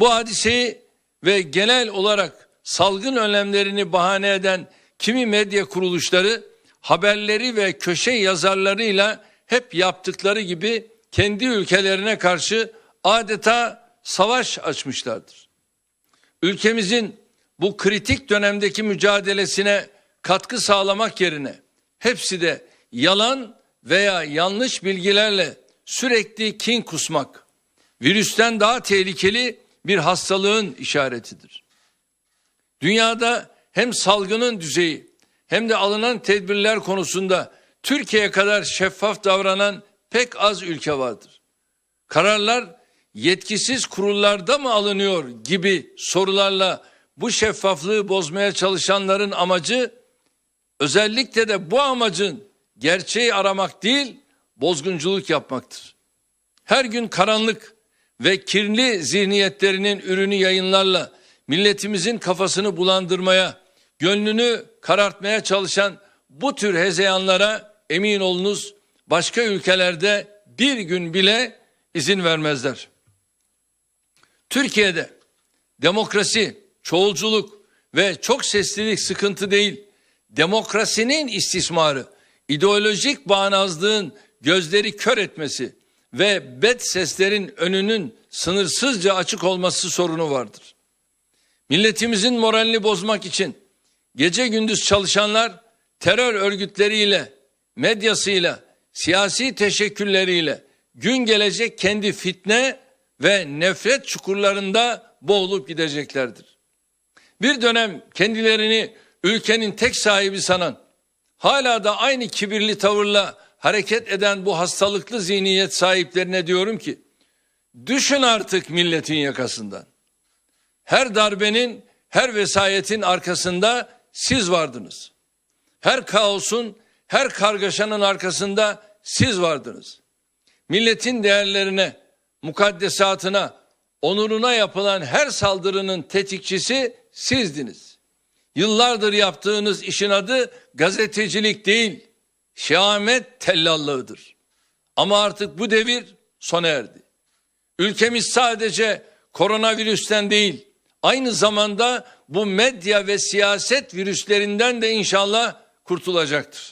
Bu hadiseyi ve genel olarak salgın önlemlerini bahane eden kimi medya kuruluşları haberleri ve köşe yazarlarıyla hep yaptıkları gibi kendi ülkelerine karşı adeta savaş açmışlardır. Ülkemizin bu kritik dönemdeki mücadelesine katkı sağlamak yerine hepsi de yalan veya yanlış bilgilerle sürekli kin kusmak, virüsten daha tehlikeli bir hastalığın işaretidir. Dünyada hem salgının düzeyi hem de alınan tedbirler konusunda Türkiye kadar şeffaf davranan pek az ülke vardır. Kararlar yetkisiz kurullarda mı alınıyor gibi sorularla bu şeffaflığı bozmaya çalışanların amacı özellikle de bu amacın gerçeği aramak değil, bozgunculuk yapmaktır. Her gün karanlık ve kirli zihniyetlerinin ürünü yayınlarla milletimizin kafasını bulandırmaya, gönlünü karartmaya çalışan bu tür hezeyanlara emin olunuz başka ülkelerde bir gün bile izin vermezler. Türkiye'de demokrasi, çoğulculuk ve çok seslilik sıkıntı değil, demokrasinin istismarı, ideolojik bağnazlığın gözleri kör etmesi ve bet seslerin önünün sınırsızca açık olması sorunu vardır. Milletimizin moralini bozmak için gece gündüz çalışanlar terör örgütleriyle, medyasıyla, siyasi teşekkülleriyle gün gelecek kendi fitne ve nefret çukurlarında boğulup gideceklerdir. Bir dönem kendilerini ülkenin tek sahibi sanan, hala da aynı kibirli tavırla hareket eden bu hastalıklı zihniyet sahiplerine diyorum ki, düşün artık milletin yakasından. Her darbenin, her vesayetin arkasında siz vardınız. Her kaosun, her kargaşanın arkasında siz vardınız. Milletin değerlerine, mukaddesatına, onuruna yapılan her saldırının tetikçisi sizdiniz. Yıllardır yaptığınız işin adı gazetecilik değil, şehamet tellallığıdır. Ama artık bu devir sona erdi. Ülkemiz sadece koronavirüsten değil, aynı zamanda bu medya ve siyaset virüslerinden de inşallah kurtulacaktır.